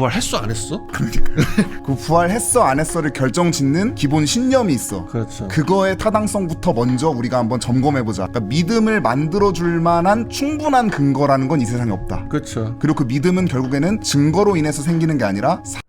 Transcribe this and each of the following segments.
부활했어 안 했어? 그 부활했어 안 했어를 결정짓는 기본 신념이 있어. 그렇죠. 그거의 타당성부터 먼저 우리가 한번 점검해보자. 그러니까 믿음을 만들어줄 만한 충분한 근거라는 건 이 세상에 없다. 그렇죠. 그리고 그 믿음은 결국에는 증거로 인해서 생기는 게 아니라 사-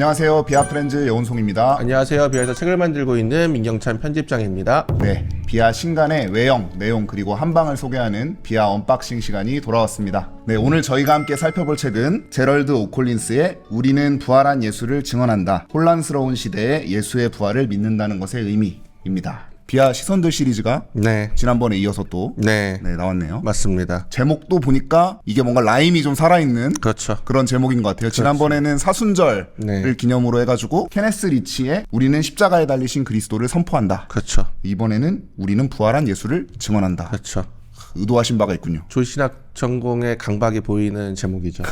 안녕하세요 비아 프렌즈 여운송입니다. 안녕하세요. 비아에서 책을 만들고 있는 민경찬 편집장입니다. 네, 비아 신간의 외형, 내용 그리고 한방을 소개하는 비아 언박싱 시간이 돌아왔습니다. 네, 오늘 저희가 함께 살펴볼 책은 제럴드 오콜린스의 우리는 부활한 예수를 증언한다. 혼란스러운 시대에 예수의 부활을 믿는다는 것의 의미입니다. 비아 시선들 시리즈가 네. 지난번에 이어서 또 네. 네, 나왔네요. 맞습니다. 제목도 보니까 이게 뭔가 라임이 좀 살아있는 그렇죠. 그런 제목인 것 같아요. 지난번에는 사순절을 네. 기념으로 해가지고 케네스 리치의 우리는 십자가에 달리신 그리스도를 선포한다. 그렇죠. 이번에는 우리는 부활한 예수를 증언한다. 그렇죠. 의도하신 바가 있군요. 조신학 전공의 강박이 보이는 제목이죠.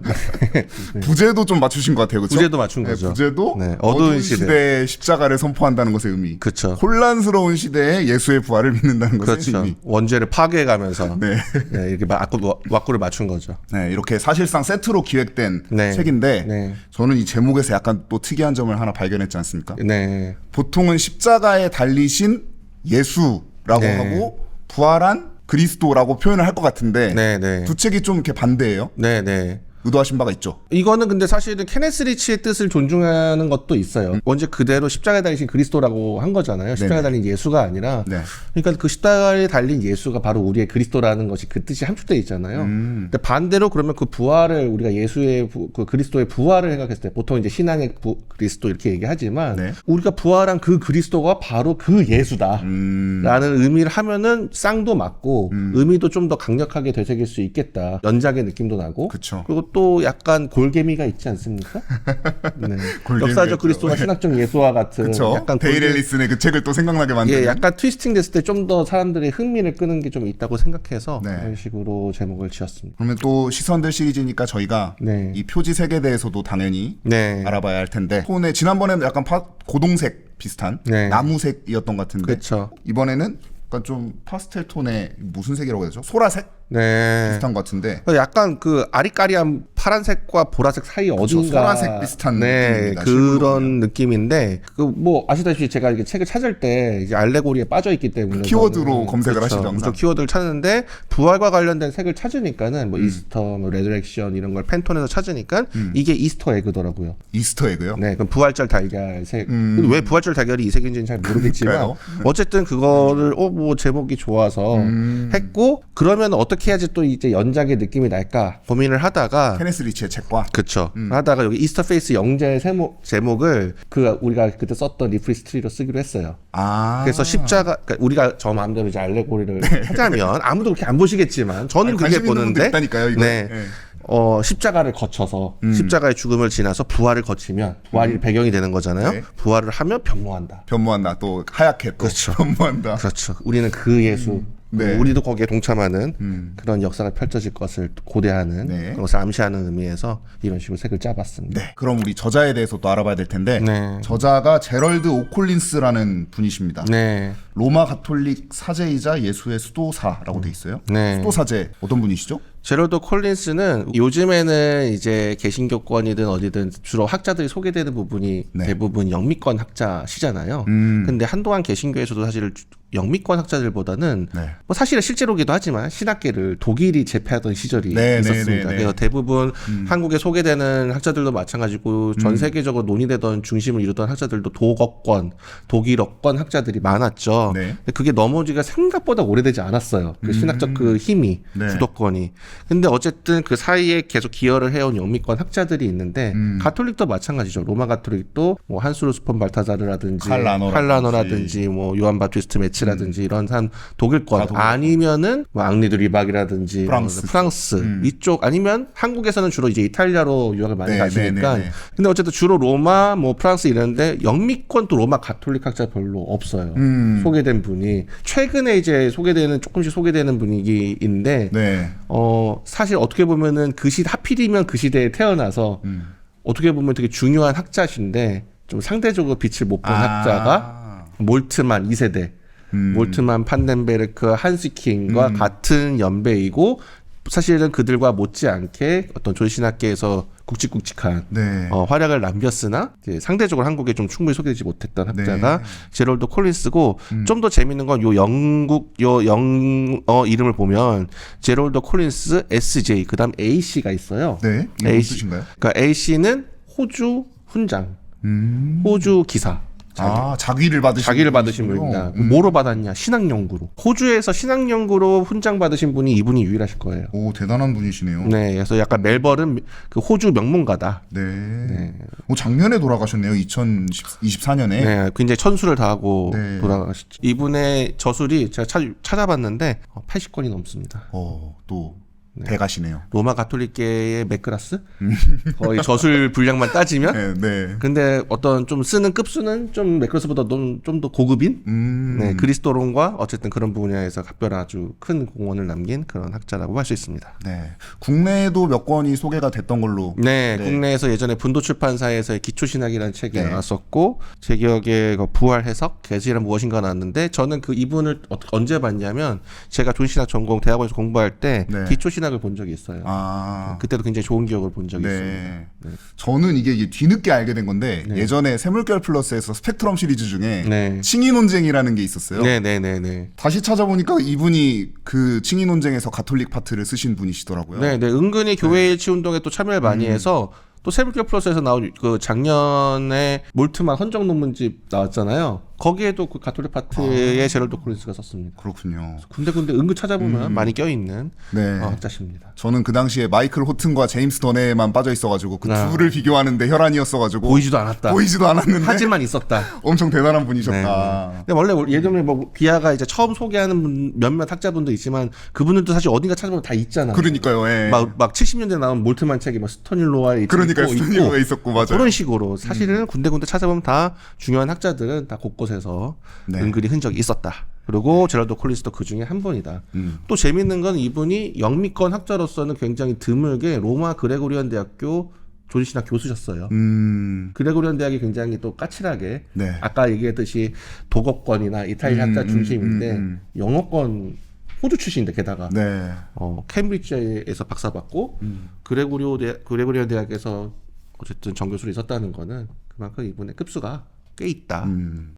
부제도 좀 맞추신 것 같아요. 그렇죠? 부제도 맞춘 네, 거죠. 부제도 네, 어두운, 어두운 시대. 에 십자가를 선포한다는 것의 의미. 그렇죠. 혼란스러운 시대에 예수의 부활을 믿는다는 것의 그렇죠. 의미. 원죄를 파괴해가면서 네. 네, 이렇게 왁구, 왁구를 맞춘 거죠. 네, 이렇게 사실상 세트로 기획된 네. 책인데 네. 저는 이 제목에서 약간 또 특이한 점을 하나 발견했지 않습니까? 네. 보통은 십자가에 달리신 예수라고 네. 하고 부활한 그리스도라고 표현을 할 것 같은데 네, 네. 두 책이 좀 이렇게 반대예요. 네, 네. 의도하신 바가 있죠. 이거는 근데 사실은 케네스 리치의 뜻을 존중하는 것도 있어요. 음. 언제 그대로 십자가에 달리신 그리스도라고 한 거잖아요. 십자가에 달린 예수가 아니라. 네. 그러니까 그 십자가에 달린 예수가 바로 우리의 그리스도라는 것이 그 뜻이 함축돼 있잖아요. 음. 근데 반대로 그러면 그 부활을 우리가 예수의 부, 그 그리스도의 부활을 생각했을 때 보통 이제 신앙의 부, 그리스도 이렇게 얘기하지만 네. 우리가 부활한 그 그리스도가 바로 그 예수다. 음, 라는 의미를 하면은 쌍도 맞고 의미도 좀 더 강력하게 되새길 수 있겠다. 연작의 느낌도 나고. 그쵸. 그리고 또 약간 골개미가 있지 않습니까? 네. 역사적. 그리스도와 신학적 예수와 같은 그쵸. 약간 데일 골개- 앨리슨의 그 책을 또 생각나게 만드는. 예, 약간 트위스팅 됐을 때 좀 더 사람들의 흥미를 끄는 게 좀 있다고 생각해서 네. 이런 식으로 제목을 지었습니다. 그러면 또 시선들 시리즈니까 저희가 네. 이 표지 색에 대해서도 당연히 네. 알아봐야 할 텐데 톤에 지난번에는 약간 파, 고동색 비슷한 네. 나무색이었던 것 같은데 그렇죠. 이번에는 약간 좀 파스텔 톤의 무슨 색이라고 해야 되죠? 소라색 네. 비슷한 것 같은데 약간 그 아리까리한 파란색과 보라색 사이 어딘가 소라색 비슷한 네 느낌입니다, 그런 느낌인데 그 뭐 아시다시피 제가 이게 책을 찾을 때 이제 알레고리에 빠져 있기 때문에 키워드로 저는 검색을 하시죠. 항상. 저 키워드를 찾는데 부활과 관련된 색을 찾으니까는 음. 뭐 이스터, 뭐 레드렉션 이런 걸 팬톤에서 찾으니까 음. 이게 이스터 에그더라고요. 이스터 에그요? 네, 그럼 부활절 달걀 색. 왜 부활절 달걀이 이 색인지는 잘 모르겠지만 음. 그러니까요. 어쨌든 그거를 어 뭐 제목이 좋아서 음. 했고 그러면 어떻게 해야지 또 이제 연작의 느낌이 날까 고민을 하다가 케네스 리치의 책과 그쵸. 음. 하다가 여기 이스터 페이스 영재 제목, 제목을 그 우리가 그때 썼던 리프리스 트리로 쓰기로 했어요. 아 그래서 십자가 그러니까 우리가 저 마음대로 이제 알레고리를 하자면 아무도 그렇게 안 보시겠지만 저는 네. 아니, 그게 관심 있는 분도 보는데 있다니까요, 이거. 네. 네. 어, 십자가를 거쳐서 십자가의 죽음을 지나서 부활을 거치면 부활이 배경이 되는 거잖아요. 네. 부활을 하면 변모한다. 변모한다 또 하얗게 또 그렇죠. 변모한다 그렇죠. 우리는 그 예수. 네. 우리도 거기에 동참하는 그런 역사가 펼쳐질 것을 고대하는 네. 그런 것을 암시하는 의미에서 이런 식으로 색을 짜봤습니다. 네 그럼 우리 저자에 대해서 또 알아봐야 될 텐데 네. 저자가 제럴드 오콜린스라는 분이십니다 네. 로마 가톨릭 사제이자 예수의 수도사라고 돼 있어요 네. 수도사제 어떤 분이시죠? 제럴드 콜린스는 요즘에는 이제 개신교권이든 어디든 주로 학자들이 소개되는 부분이 네. 대부분 영미권 학자시잖아요. 음. 근데 한동안 개신교에서도 사실 영미권 학자들보다는 네. 뭐 사실은 실제로기도 하지만 신학계를 독일이 제패하던 시절이 네, 네, 있었습니다. 네, 네. 그래서 대부분 한국에 소개되는 학자들도 마찬가지고 전 세계적으로 논의되던 중심을 이루던 학자들도 독어권, 독일어권 학자들이 많았죠. 네. 근데 그게 넘어지가 생각보다 오래되지 않았어요. 그 신학적 그 힘이 네. 주도권이. 근데 어쨌든 그 사이에 계속 기여를 해온 영미권 학자들이 있는데 음. 가톨릭도 마찬가지죠. 로마 가톨릭도 뭐 한스루 스폰 발타자르라든지 칼 라노라든지. 칼라노라든지 뭐 요한 바티스트 메치 라든지 이런 한 독일권. 아니면은 뭐 앙리드 리박이라든지 프랑스. 뭐 프랑스 이쪽 아니면 한국에서는 주로 이제 이탈리아로 유학을 많이 네, 가시니까 네, 네, 네. 근데 어쨌든 주로 로마 뭐 프랑스 이런데 영미권 또 로마 가톨릭 학자 별로 없어요. 음. 소개된 분이 최근에 이제 소개되는 조금씩 소개되는 분위기인데 네어 사실 어떻게 보면은 그 시 하필이면 그 시대에 태어나서 음. 어떻게 보면 되게 중요한 학자신데 좀 상대적으로 빛을 못본 아. 학자가 몰트만 2세대 몰트만, 판덴베르크, 한스킹과 같은 연배이고 사실은 그들과 못지않게 어떤 조신학계에서 굵직굵직한 네. 어, 활약을 남겼으나 상대적으로 한국에 좀 충분히 소개되지 못했던 학자가 제럴드 콜린스고 좀더 재밌는 건 요 영국 요 영어 이름을 보면 제럴드 콜린스 SJ 그다음 AC가 있어요. 네. AC. 뜻인가요? 그러니까 AC는 호주 훈장, 음. 호주 기사. 아, 자기를 받으신 자기를 받으신. 분입니다. 뭐로 받았냐? 신학 연구로. 호주에서 신학 연구로 훈장 받으신 분이 이분이 유일하실 거예요. 오, 대단한 분이시네요. 네, 그래서 약간 멜버른 그 호주 명문가다. 네. 오, 작년에 돌아가셨네요. 2024년에. 네, 굉장히 천수를 다하고 네. 돌아가셨죠. 이분의 저술이 제가 찾, 찾아봤는데 80권이 넘습니다. 어, 또 대가시네요. 로마 가톨릭계의 맥그라스? 거의 저술 분량만 따지면? 네, 네. 근데 어떤 좀 쓰는 급수는 좀 맥그라스보다 좀 더 고급인? 음. 네, 그리스도론과 어쨌든 그런 분야에서 각별한 아주 큰 공헌을 남긴 그런 학자라고 할 수 있습니다. 네. 국내에도 몇 권이 소개가 됐던 걸로. 네, 네. 국내에서 예전에 분도 출판사에서의 기초신학이라는 책이 네. 나왔었고 제 기억에 그 부활 해석 개수이란 무엇인가 나왔는데 저는 그 이분을 어- 언제 봤냐면 제가 존신학 전공 대학원에서 공부할 때 네. 기초신학 을 본 적이 있어요. 아. 그때도 굉장히 좋은 기억을 본 적이 있습니다. 네. 저는 이게 이게 뒤늦게 알게 된 건데 예전에 세물결 플러스에서 스펙트럼 시리즈 중에 네. 칭의 논쟁이라는 게 있었어요. 네, 네, 네, 네. 다시 찾아보니까 이분이 그 칭의 논쟁에서 가톨릭 파트를 쓰신 분이시더라고요. 네, 네. 은근히 교회 일치 운동에 또 참여를 많이 음. 해서 또 세블교 플러스에서 나온 그 작년에 몰트만 헌정 논문집 나왔잖아요. 거기에도 그 가톨릭 파트에 아. 제럴드 콜린스가 썼습니다. 그렇군요. 군데군데 은근 찾아보면 많이 껴있는 네. 어, 학자십니다. 저는 그 당시에 마이클 호튼과 제임스 던에만 빠져 있어가지고 그 아. 둘을 비교하는데 혈안이었어가지고 보이지도 않았다. 보이지도 않았는데 하지만 있었다. 엄청 대단한 네. 분이셨다. 근데 원래 예전에 뭐 비아가 이제 처음 소개하는 분, 몇몇 학자분도 있지만 그분들도 사실 어딘가 찾아보면 다 있잖아요. 그러니까요. 예. 막, 막 70년대 나온 몰트만 책이 막 그러니까 있고, 스튜디오에 있었고 맞아요. 그런 식으로 사실은 군데군데 찾아보면 다 중요한 학자들은 다 곳곳 에서 네. 은근히 흔적이 있었다. 그리고 제럴드 콜린스도 그 중에 한 분이다. 음. 또 재밌는 건 이분이 영미권 학자로서는 굉장히 드물게 로마 그레고리안 대학교 조지신학 교수셨어요. 음. 그레고리안 대학이 굉장히 또 까칠하게 네. 아까 얘기했듯이 도덕권이나 이탈리아 음, 학자 음, 중심인데 음, 음. 영어권 호주 출신인데 게다가 네. 어, 캠브리지에서 박사 받고 음. 그레고리오 대, 그레고리안 대학에서 어쨌든 정교수로 있었다는 거는 그만큼 이분의 급수가 꽤 있다. 음.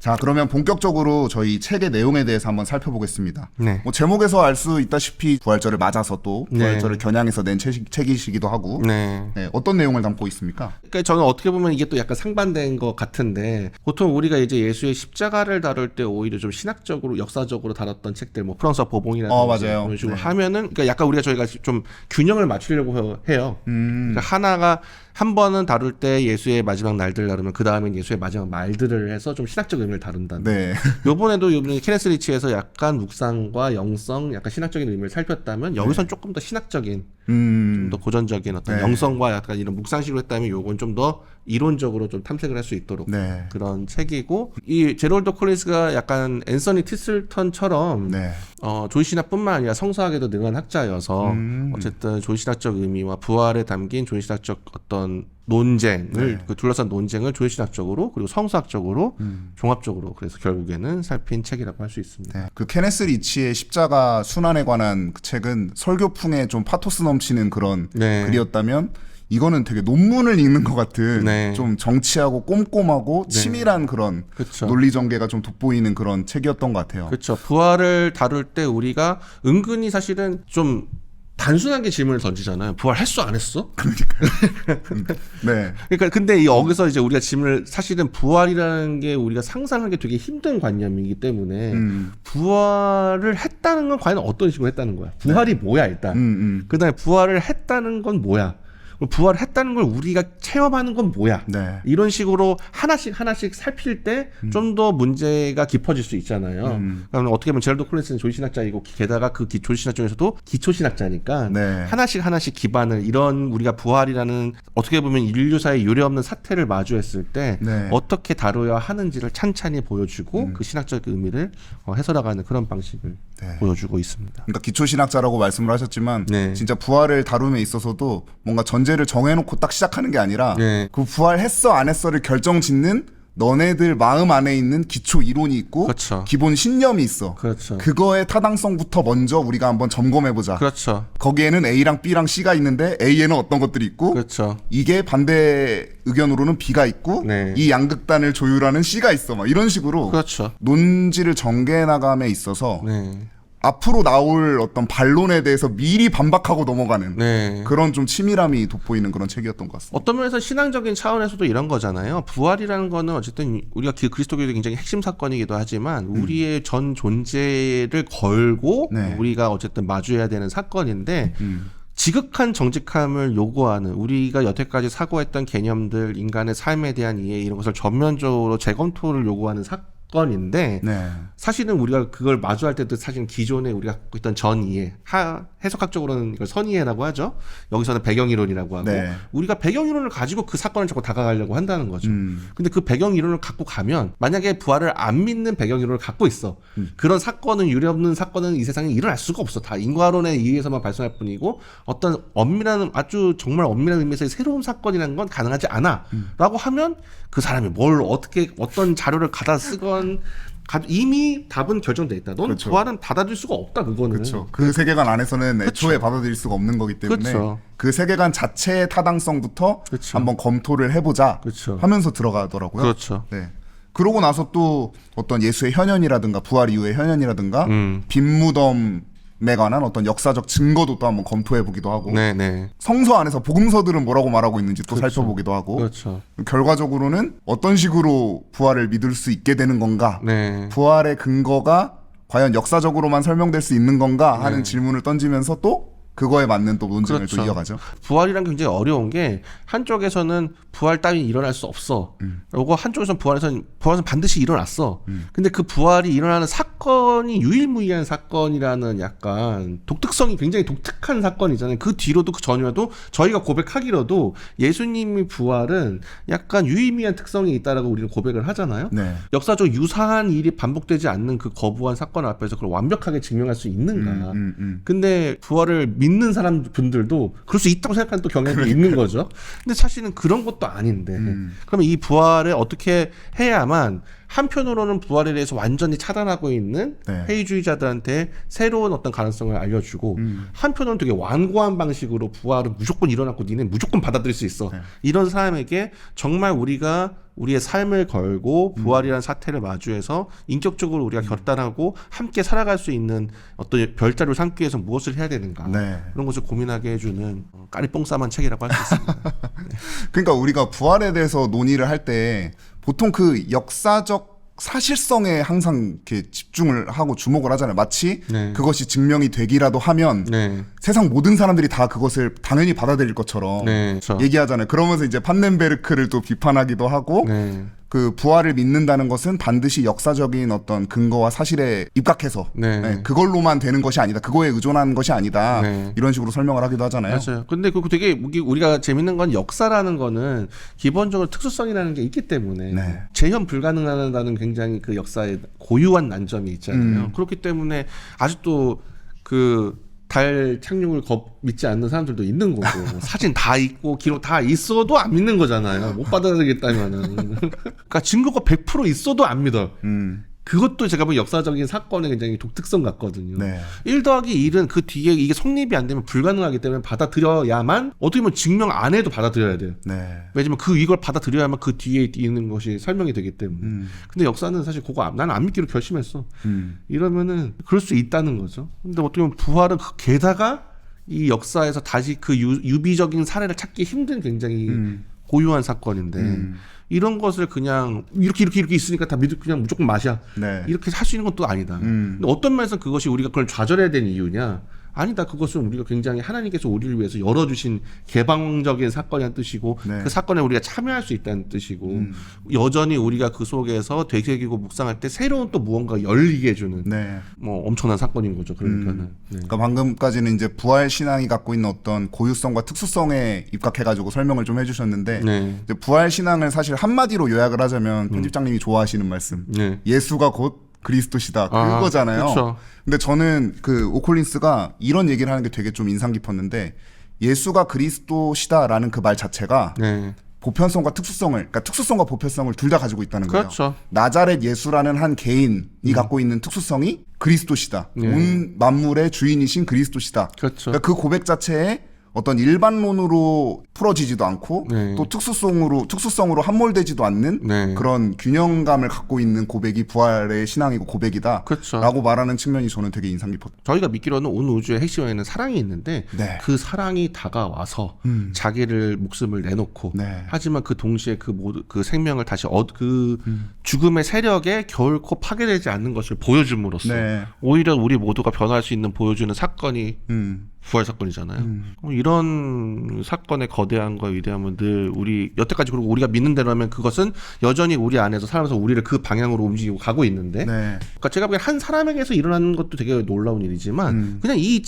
자, 그러면 본격적으로 저희 책의 내용에 대해서 한번 살펴보겠습니다. 네. 뭐 제목에서 알 수 있다시피 부활절을 맞아서 또 네. 부활절을 겨냥해서 낸 책, 책이시기도 하고 네. 네, 어떤 내용을 담고 있습니까? 그러니까 저는 어떻게 보면 이게 또 약간 상반된 것 같은데 보통 우리가 이제 예수의 십자가를 다룰 때 오히려 좀 신학적으로 역사적으로 다뤘던 책들 뭐 프랑스와 보봉이라든지 어, 맞아요. 이런 식으로 네. 하면은 그러니까 약간 우리가 저희가 좀 균형을 맞추려고 해요. 음. 그러니까 하나가 한 번은 다룰 때 예수의 마지막 날들 다루면 그 다음엔 예수의 마지막 말들을 해서 좀 신학적 의미를 다룬다. 네. 요번에도 요번에 케네스 리치에서 약간 묵상과 영성, 약간 신학적인 의미를 살폈다면 여기선 조금 더 신학적인, 음. 좀더 고전적인 어떤 네. 영성과 약간 이런 묵상식으로 했다면 요건 좀 더 이론적으로 좀 탐색을 할 수 있도록 네. 그런 책이고 이 제롤드 콜린스가 약간 앤서니 티슬턴처럼 네. 어, 조신학뿐만 아니라 성서학에도 능한 학자여서 음. 어쨌든 조신학적 의미와 부활에 담긴 조신학적 어떤 논쟁을 네. 그 둘러싼 논쟁을 조신학적으로 그리고 성서학적으로 음. 종합적으로 그래서 결국에는 살핀 책이라고 할 수 있습니다. 네. 그 케네스 리치의 십자가 순환에 관한 그 책은 설교풍에 좀 파토스 넘치는 그런 네. 글이었다면 이거는 되게 논문을 읽는 것 같은 네. 좀 정치하고 꼼꼼하고 치밀한 그런 그렇죠. 논리 전개가 좀 돋보이는 그런 책이었던 것 같아요. 그렇죠. 부활을 다룰 때 우리가 은근히 사실은 좀 단순하게 질문을 던지잖아요. 부활 했어 안 했어? 네. 그러니까 근데 이 여기서 이제 우리가 질문을 사실은 부활이라는 게 우리가 상상하기 되게 힘든 관념이기 때문에 음. 부활을 했다는 건 과연 어떤 식으로 했다는 거야? 부활이 뭐야 일단? 음, 음. 그다음에 부활을 했다는 건 뭐야? 그리고 부활을 했다는 걸 우리가 체험하는 건 뭐야? 네. 이런 식으로 하나씩 하나씩 살필 때 좀더 문제가 깊어질 수 있잖아요. 음. 그러면 어떻게 보면 제럴드 콜린스는 조신학자이고 게다가 그 기- 조신학 중에서도 기초신학자니까 네. 하나씩 하나씩 기반을 이런 우리가 부활이라는 어떻게 보면 인류사의 유례없는 사태를 마주했을 때 네. 어떻게 다뤄야 하는지를 찬찬히 보여주고 그 신학적 의미를 어, 해설해가는 그런 방식을 네. 보여주고 있습니다. 그러니까 기초 신학자라고 말씀을 하셨지만 네. 진짜 부활을 다룸에 있어서도 뭔가 전제 를 정해놓고 딱 시작하는 게 아니라 네. 그 부활했어 안 했어를 결정짓는 너네들 마음 안에 있는 기초 이론이 있고 그렇죠. 기본 신념이 있어. 그렇죠. 그거의 타당성부터 먼저 우리가 한번 점검해 보자. 그렇죠. 거기에는 A랑 B랑 C가 있는데 A에는 어떤 것들이 있고 그렇죠. 이게 반대 의견으로는 B가 있고 네. 이 양극단을 조율하는 C가 있어. 막 이런 식으로 그렇죠. 논지를 전개해 나감에 있어서 네. 앞으로 나올 어떤 반론에 대해서 미리 반박하고 넘어가는 네. 그런 좀 치밀함이 돋보이는 그런 책이었던 것 같습니다. 어떤 면에서 신앙적인 차원에서도 이런 거잖아요. 부활이라는 거는 어쨌든 우리가 그 그리스도교의 굉장히 핵심 사건이기도 하지만 우리의 전 존재를 걸고 음. 네. 우리가 어쨌든 마주해야 되는 사건인데 음. 지극한 정직함을 요구하는 우리가 여태까지 사고했던 개념들, 인간의 삶에 대한 이해 이런 것을 전면적으로 재검토를 요구하는 사 건인데 네. 사실은 우리가 그걸 마주할 때도 사실 기존에 우리가 갖고 있던 전이해, 하, 해석학적으로는 이걸 선이해라고 하죠. 여기서는 배경이론이라고 하고 네. 우리가 배경이론을 가지고 그 사건을 자꾸 다가가려고 한다는 거죠. 음. 근데 그 배경이론을 갖고 가면 만약에 부활을 안 믿는 배경이론을 갖고 있어. 음. 그런 사건은 유례없는 사건은 이 세상에 일어날 수가 없어. 다 인과론에 의해서만 발생할 뿐이고 어떤 엄밀한 아주 정말 엄밀한 의미에서의 새로운 사건이라는 건 가능하지 않아. 음. 라고 하면 그 사람이 뭘 어떻게 어떤 자료를 갖다 쓰건 가- 이미 답은 결정돼 있다. 넌 그렇죠. 부활은 받아들일 수가 없다. 그거는. 그렇죠. 그 세계관 안에서는 애초에 받아들일 수가 없는 거기 때문에 그렇죠. 그 세계관 자체의 타당성부터 그렇죠. 한번 검토를 해보자 그렇죠. 하면서 들어가더라고요. 그렇죠. 네. 그러고 나서 또 어떤 예수의 현현이라든가 부활 이후의 현현이라든가 음. 빈 무덤 에 관한 어떤 역사적 증거도 또 한번 검토해 보기도 하고 네, 네. 성서 안에서 복음서들은 뭐라고 말하고 있는지 또 그렇죠. 살펴보기도 하고 그렇죠. 결과적으로는 어떤 식으로 부활을 믿을 수 있게 되는 건가 네. 부활의 근거가 과연 역사적으로만 설명될 수 있는 건가 하는 질문을 던지면서 또 그거에 맞는 또 논쟁을 그렇죠. 또 이어가죠. 부활이란 게 굉장히 어려운 게 한쪽에서는 부활 따위 일어날 수 없어. 그리고 한쪽에서는 부활에서는 부활은 반드시 일어났어. 근데 그 부활이 일어나는 사건이 유일무이한 사건이라는 약간 독특성이 굉장히 독특한 사건이잖아요. 그 뒤로도 그 전이라도 저희가 고백하기로도 예수님의 부활은 약간 유의미한 특성이 있다라고 우리는 고백을 하잖아요. 네. 역사적 유사한 일이 반복되지 않는 그 거부한 사건 앞에서 그걸 완벽하게 증명할 수 있는가? 음, 음. 근데 부활을 믿는 사람 분들도 그럴 수 있다고 생각하는 또 경향이 있는 거죠. 근데 사실은 그런 것도 아닌데. 음. 그러면 이 부활을 어떻게 해야만 한편으로는 부활에 대해서 완전히 차단하고 있는 네. 회의주의자들한테 새로운 어떤 가능성을 알려주고 음. 한편으로는 되게 완고한 방식으로 부활은 무조건 일어났고 니네 무조건 받아들일 수 있어. 네. 이런 사람에게 정말 우리가 우리의 삶을 걸고 부활이라는 사태를 마주해서 인격적으로 우리가 결단하고 함께 살아갈 수 있는 어떤 별자리를 삼기 위해서 무엇을 해야 되는가 네. 그런 것을 고민하게 해주는 어, 까리뽕 싸만 책이라고 할 수 있습니다. 그러니까 우리가 부활에 대해서 논의를 할 때 보통 그 역사적 사실성에 항상 이렇게 집중을 하고 주목을 하잖아요. 마치 네. 그것이 증명이 되기라도 하면 네, 세상 모든 사람들이 다 그것을 당연히 받아들일 것처럼 네, 그렇죠. 얘기하잖아요. 그러면서 이제 판넨베르크를 또 비판하기도 하고 네, 그 부활을 믿는다는 것은 반드시 역사적인 어떤 근거와 사실에 입각해서 네. 네, 그걸로만 되는 것이 아니다. 그거에 의존한 것이 아니다. 네. 이런 식으로 설명을 하기도 하잖아요. 맞아요. 근데 그 되게 우리- 우리가 재밌는 건 역사라는 거는 기본적으로 특수성이라는 게 있기 때문에 네. 재현 불가능하다는 굉장히 그 역사의 고유한 난점이 있잖아요. 음. 그렇기 때문에 아직도 그 달 착륙을 겁 믿지 않는 사람들도 있는 거고 뭐 사진 다 있고 기록 다 있어도 안 믿는 거잖아요. 못 받아들이겠다면은 그러니까 증거가 100% 있어도 안 믿어. 음, 그것도 제가 보면 역사적인 사건의 굉장히 독특성 같거든요. 네. 1 더하기 1은 그 뒤에 이게 성립이 안 되면 불가능하기 때문에 받아들여야만 어떻게 보면 증명 안 해도 받아들여야 돼요. 네. 왜냐면 그 이걸 받아들여야만 그 뒤에 있는 것이 설명이 되기 때문에. 음, 근데 역사는 사실 그거 안- 나는 안 믿기로 결심했어. 음, 이러면은 그럴 수 있다는 거죠. 근데 어떻게 보면 부활은 그- 게다가 이 역사에서 다시 그 유, 유비적인 사례를 찾기 힘든 굉장히 음, 고유한 사건인데 음. 이런 것을 그냥 이렇게 이렇게 이렇게 있으니까 다 믿을 그냥 무조건 맛이야. 네. 이렇게 할 수 있는 것도 아니다. 음. 근데 어떤 면에서 그것이 우리가 그걸 좌절해야 되는 이유냐? 아니다. 그것은 우리가 굉장히 하나님께서 우리를 위해서 열어주신 개방적인 사건이라는 뜻이고 네. 음. 그 사건에 우리가 참여할 수 있다는 뜻이고 여전히 우리가 그 속에서 되새기고 묵상할 때 새로운 또 무언가 열리게 해주는 네. 뭐 엄청난 사건인 거죠. 그러니까는. 음. 네. 그러니까 방금까지는 이제 부활 신앙이 갖고 있는 어떤 고유성과 특수성에 입각해가지고 설명을 좀 해주셨는데 네. 부활 신앙을 사실 한마디로 요약을 하자면 편집장님이 좋아하시는 말씀 네. 예수가 곧 그리스도시다 아, 그거잖아요. 그쵸. 근데 저는 그 오콜린스가 이런 얘기를 하는 게 되게 좀 인상 깊었는데 예수가 그리스도시다라는 그 말 자체가 네. 보편성과 특수성을 그러니까 특수성과 보편성을 둘 다 가지고 있다는 거예요. 그렇죠. 나자렛 예수라는 한 개인이 갖고 있는 특수성이 그리스도시다. 네. 온 만물의 주인이신 그리스도시다. 그렇죠. 그러니까 그 고백 자체에 어떤 일반론으로 풀어지지도 않고 네. 또 특수성으로 특수성으로 함몰되지도 않는 네. 그런 균형감을 갖고 있는 고백이 부활의 신앙이고 고백이다라고 그렇죠. 말하는 측면이 저는 되게 인상 깊었. 저희가 믿기로는 온 우주의 핵심에는 사랑이 있는데 네. 그 사랑이 다가와서 음. 자기를 목숨을 내놓고 네. 하지만 그 동시에 그 모두 그 생명을 다시 얻, 그 음. 죽음의 세력에 결코 파괴되지 않는 것을 보여줌으로써 네. 오히려 우리 모두가 변할 수 있는 보여주는 사건이 음. 부활 사건이잖아요. 음. 어, 이런 사건의 거대함과 위대함은 늘 우리 여태까지 그리고 우리가 믿는 대로라면 그것은 여전히 우리 안에서 살아면서 우리를 그 방향으로 움직이고 가고 있는데 네. 그러니까 제가 보기엔 한 사람에게서 일어나는 것도 되게 놀라운 일이지만 음. 그냥 이이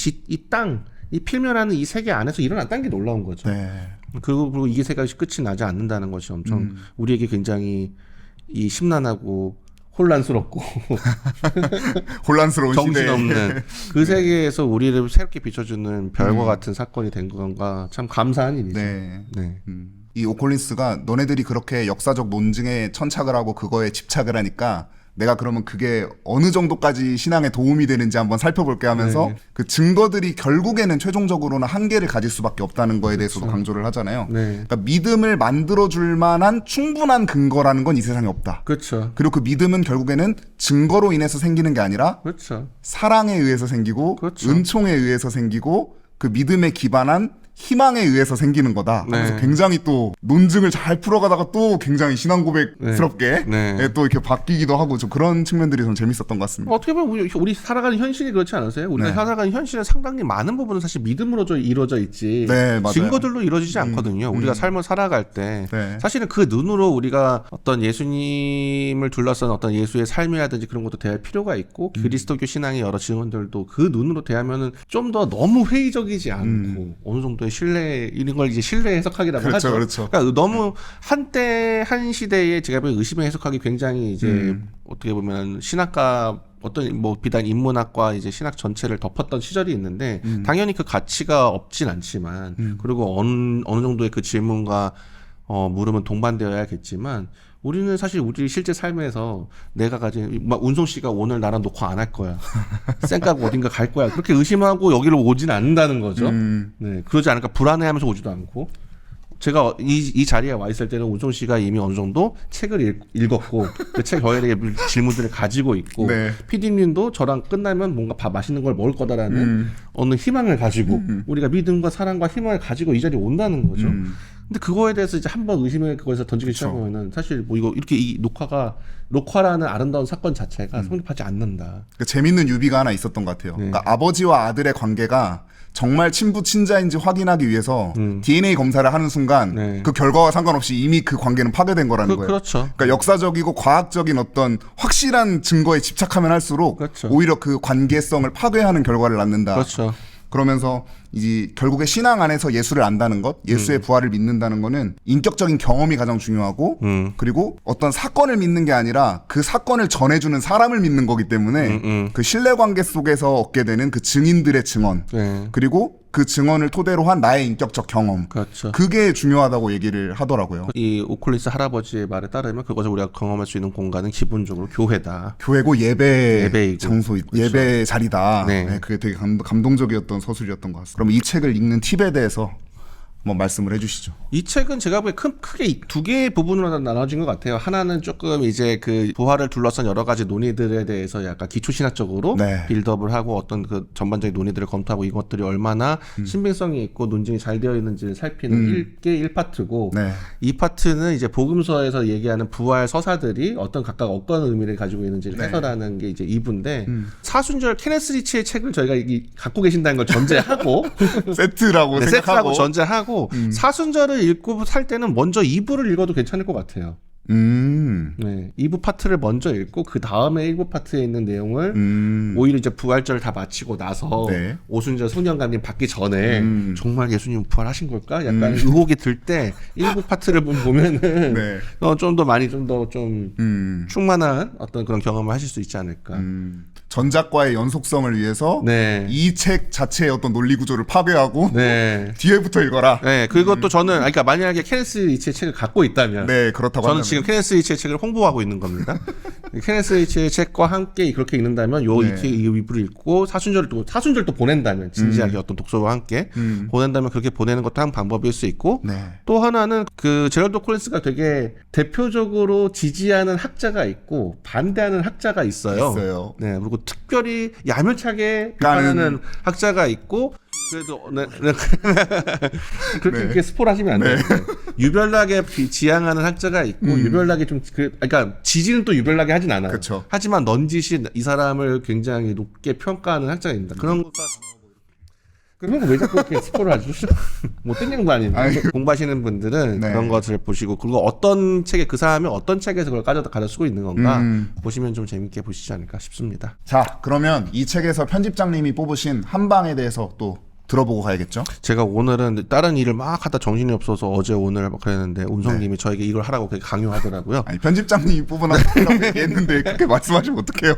땅, 이 필면하는 이 세계 안에서 일어났다는 게 놀라운 거죠. 네. 그리고, 그리고 이게 세가 끝이 나지 않는다는 것이 엄청 음. 우리에게 굉장히 이 심란하고 혼란스럽고 혼란스러운. 정신없는 그 세계에서 우리를 새롭게 비춰주는 별과 음. 같은 사건이 된 건가 참 감사한 일이죠. 네. 네. 음. 이 오콜린스가 너네들이 그렇게 역사적 논증에 천착을 하고 그거에 집착을 하니까 내가 그러면 그게 어느 정도까지 신앙에 도움이 되는지 한번 살펴볼게 하면서 네. 그 증거들이 결국에는 최종적으로는 한계를 가질 수밖에 없다는 거에 대해서도 그렇죠. 강조를 하잖아요. 네. 그러니까 믿음을 만들어 줄 만한 충분한 근거라는 건 이 세상에 없다. 그렇죠. 그리고 그 믿음은 결국에는 증거로 인해서 생기는 게 아니라 그렇죠. 사랑에 의해서 생기고 그렇죠. 은총에 의해서 생기고 그 믿음에 기반한 희망에 의해서 생기는 거다. 네. 그래서 굉장히 또 논증을 잘 풀어가다가 또 굉장히 신앙 고백스럽게 네. 예, 또 이렇게 바뀌기도 하고 좀 그런 측면들이 좀 재밌었던 것 같습니다. 어떻게 보면 우리, 우리 살아가는 현실이 그렇지 않으세요? 우리가 네. 살아가는 현실은 상당히 많은 부분은 사실 믿음으로 저- 이루어져 있지 네, 맞아요. 증거들로 이루어지지 않거든요. 우리가 삶을 살아갈 때 네. 사실은 그 눈으로 우리가 어떤 예수님을 둘러싼 어떤 예수의 삶이라든지 그런 것도 대할 필요가 있고 음. 그리스도교 신앙의 여러 증언들도 그 눈으로 대하면은 좀 더 너무 회의적이지 않고 어느 정도 의 신뢰 이런 걸 이제 신뢰 해석하기라고 음. 그렇죠, 하죠. 그렇죠. 그러니까 너무 한때 한 시대에 제가 보기엔 의심의 해석하기 굉장히 이제 음. 어떻게 보면 신학과 어떤 뭐 비단 인문학과 이제 신학 전체를 덮었던 시절이 있는데 음. 당연히 그 가치가 없진 않지만 그리고 어느 어느 정도의 그 질문과 어 물음은 동반되어야겠지만 우리는 사실 우리 실제 삶에서 내가 가진 막 운송 씨가 오늘 나랑 녹화 안 할 거야 쌩까고 어딘가 갈 거야 그렇게 의심하고 여기로 오진 않는다는 거죠. 음, 네, 그러지 않을까 불안해하면서 오지도 않고 제가 이, 이 자리에 와 있을 때는 운송 씨가 이미 어느 정도 책을 읽, 읽었고 그책 거에 질문들을 가지고 있고 네. PD님도 저랑 끝나면 뭔가 밥 맛있는 걸 먹을 거다라는 음. 어느 희망을 가지고 우리가 믿음과 사랑과 희망을 가지고 이 자리에 온다는 거죠. 음. 근데 그거에 대해서 이제 한번 의심을 그거에서 던지기 시작하면은 사실 뭐 이거 이렇게 이 녹화가 녹화라는 아름다운 사건 자체가 음. 성립하지 않는다. 그 재밌는 유비가 하나 있었던 것 같아요. 네. 그러니까 아버지와 아들의 관계가 정말 친부 친자인지 확인하기 위해서 DNA 검사를 하는 순간 음. 네. 그 결과와 상관없이 이미 그 관계는 파괴된 거라는 그, 거예요. 그렇죠. 그러니까 역사적이고 과학적인 어떤 확실한 증거에 집착하면 할수록 그렇죠. 오히려 그 관계성을 파괴하는 결과를 낳는다. 그렇죠. 그러면서 이제 결국에 신앙 안에서 예수를 안다는 것, 예수의 부활을 믿는다는 거는 인격적인 경험이 가장 중요하고 음. 그리고 어떤 사건을 믿는 게 아니라 그 사건을 전해주는 사람을 믿는 거기 때문에 음, 음. 그 신뢰 관계 속에서 얻게 되는 그 증인들의 증언 네. 그리고 그 증언을 토대로 한 나의 인격적 경험 그렇죠. 그게 중요하다고 얘기를 하더라고요. 이 오콜리스 할아버지의 말에 따르면 그것을 우리가 경험할 수 있는 공간은 기본적으로 교회다. 교회고 예배 예배이고. 장소 예배 자리다. 네. 네, 그게 되게 감, 감동적이었던 서술이었던 것 같습니다. 그럼 이 책을 읽는 팁에 대해서 한번 말씀을 해주시죠. 이 책은 제가 보기에 큰, 크게 이두 개의 부분으로 나눠진 것 같아요. 하나는 조금 이제 그 부활을 둘러싼 여러 가지 논의들에 대해서 약간 기초신학적으로 네. 빌드업을 하고 어떤 그 전반적인 논의들을 검토하고 이것들이 얼마나 음. 신빙성이 있고 논증이 잘 되어 있는지를 살피는 일 1게 1파트고 네. 이 파트는 이제 복음서에서 얘기하는 부활 서사들이 어떤 각각 어떤 의미를 가지고 있는지를 네. 해설하는 게 이제 2부인데 음. 사순절 케네스 리치의 책을 저희가 이- 갖고 계신다는 걸 전제하고 세트라고 네, 생각하고 세트라고 전제하고 사순절을 읽고 살 때는 먼저 2부를 읽어도 괜찮을 것 같아요. 음. 네, 2부 파트를 먼저 읽고 그 다음에 1부 파트에 있는 내용을 음. 오히려 이제 부활절 다 마치고 나서 네. 오순절 소년감님 받기 전에 음. 정말 예수님 부활하신 걸까? 약간 의혹이 들 때 1부 파트를 보면은 네. 어, 좀더 많이 좀더좀 음. 충만한 어떤 그런 경험을 하실 수 있지 않을까. 음. 전작과의 연속성을 위해서 네. 이책 자체의 어떤 논리 구조를 파괴하고 네. 뒤에부터 읽어라. 네, 그것도 저는, 아니, 그러니까 만약에 케네스 이치의 책을 갖고 있다면. 네, 그렇다고 저는. 지금 케네스 이치의 책을 홍보하고 있는 겁니다. 케네스 이치의 책과 함께 그렇게 읽는다면 요 네. 이 위부를 읽고 사순절을 또 사순절 또 보낸다면 진지하게 어떤 독서와 함께 음. 보낸다면 그렇게 보내는 것도 한 방법일 수 있고 네. 또 하나는 그 제럴드 콜린스가 되게 대표적으로 지지하는 학자가 있고 반대하는 학자가 있어요. 있어요. 네, 그리고 특별히 야멸차게 비판하는 학자가 있고 그래도 네, 네. 그렇게 네. 그렇게 스포를 하시면 안 돼요. 네. 유별나게 비- 지향하는 학자가 있고 유별나게 좀 그, 그러니까 지지는 또 유별나게 하진 않아요. 음. 그쵸. 하지만 넌지시 이 사람을 굉장히 높게 평가하는 학자가 있습니다. 그런 거 거왜 자꾸 이렇게 스포를 하죠? 뭐 뜬냥도 아닌데 아니. 공부하시는 분들은 네. 그런 것을 보시고 그리고 어떤 책에 그 사람이 어떤 책에서 그걸 가져 가져 쓰고 있는 건가 음. 보시면 좀 재밌게 보시지 않을까 싶습니다. 자, 그러면 이 책에서 편집장님이 뽑으신 한 방에 대해서 또 들어보고 가야겠죠? 제가 오늘은 다른 일을 막 하다 정신이 없어서 어제 오늘 막 그랬는데 운성님이 저에게 이걸 하라고 그렇게 강요하더라고요. 아니, 편집장님이 뽑으라고 얘기했는데 그렇게 말씀하시면 어떡해요?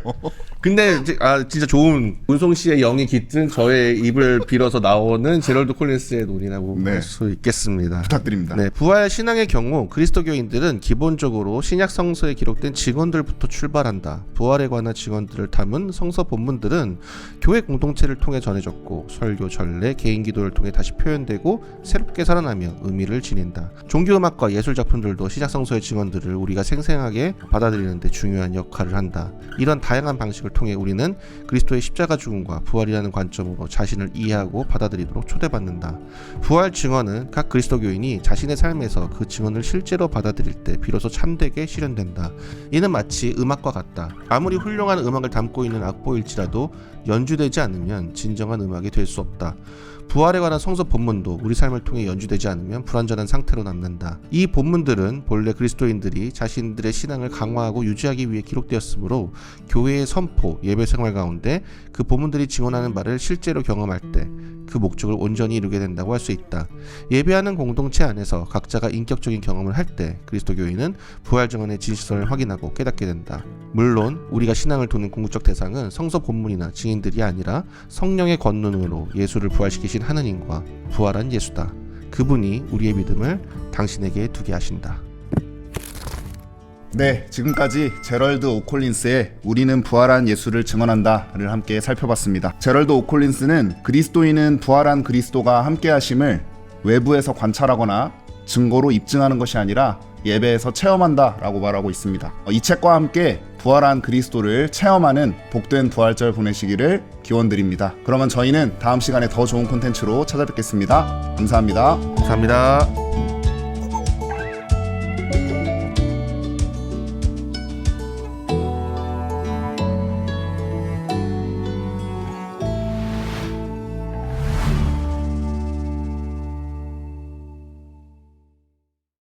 근데 이제 아 진짜 좋은 운송 씨의 영이 깃든 저의 입을 빌어서 나오는 제럴드 콜린스의 논이라고 네. 볼 수 있겠습니다. 부탁드립니다. 네, 부활 신앙의 경우 그리스도교인들은 기본적으로 신약 성서에 기록된 증언들부터 출발한다. 부활에 관한 증언들을 담은 성서 본문들은 교회 공동체를 통해 전해졌고 설교, 전례, 개인 기도를 통해 다시 표현되고 새롭게 살아나며 의미를 지닌다. 종교 음악과 예술 작품들도 신약 성서의 증언들을 우리가 생생하게 받아들이는데 중요한 역할을 한다. 이런 다양한 방식을 통해 우리는 그리스도의 십자가 죽음과 부활이라는 관점으로 자신을 이해하고 받아들이도록 초대받는다. 부활 증언은 각 그리스도교인이 자신의 삶에서 그 증언을 실제로 받아들일 때 비로소 참되게 실현된다. 이는 마치 음악과 같다. 아무리 훌륭한 음악을 담고 있는 악보일지라도 연주되지 않으면 진정한 음악이 될 수 없다. 부활에 관한 성서 본문도 우리 삶을 통해 연주되지 않으면 불완전한 상태로 남는다. 이 본문들은 본래 그리스도인들이 자신들의 신앙을 강화하고 유지하기 위해 기록되었으므로 교회의 선포, 예배 생활 가운데 그 본문들이 증언하는 바를 실제로 경험할 때 그 목적을 온전히 이루게 된다고 할 수 있다. 예배하는 공동체 안에서 각자가 인격적인 경험을 할 때 그리스도 교인은 부활 증언의 진실성을 확인하고 깨닫게 된다. 물론 우리가 신앙을 도는 궁극적 대상은 성서 본문이나 증인들이 아니라 성령의 권능으로 예수를 부활시키신 하느님과 부활한 예수다. 그분이 우리의 믿음을 당신에게 두게 하신다. 네, 지금까지 제럴드 오콜린스의 우리는 부활한 예수를 증언한다를 함께 살펴봤습니다. 제럴드 오콜린스는 그리스도인은 부활한 그리스도가 함께 하심을 외부에서 관찰하거나 증거로 입증하는 것이 아니라 예배에서 체험한다라고 말하고 있습니다. 어, 이 책과 함께 부활한 그리스도를 체험하는 복된 부활절 보내시기를 기원드립니다. 그러면 저희는 다음 시간에 더 좋은 콘텐츠로 찾아뵙겠습니다. 감사합니다. 감사합니다.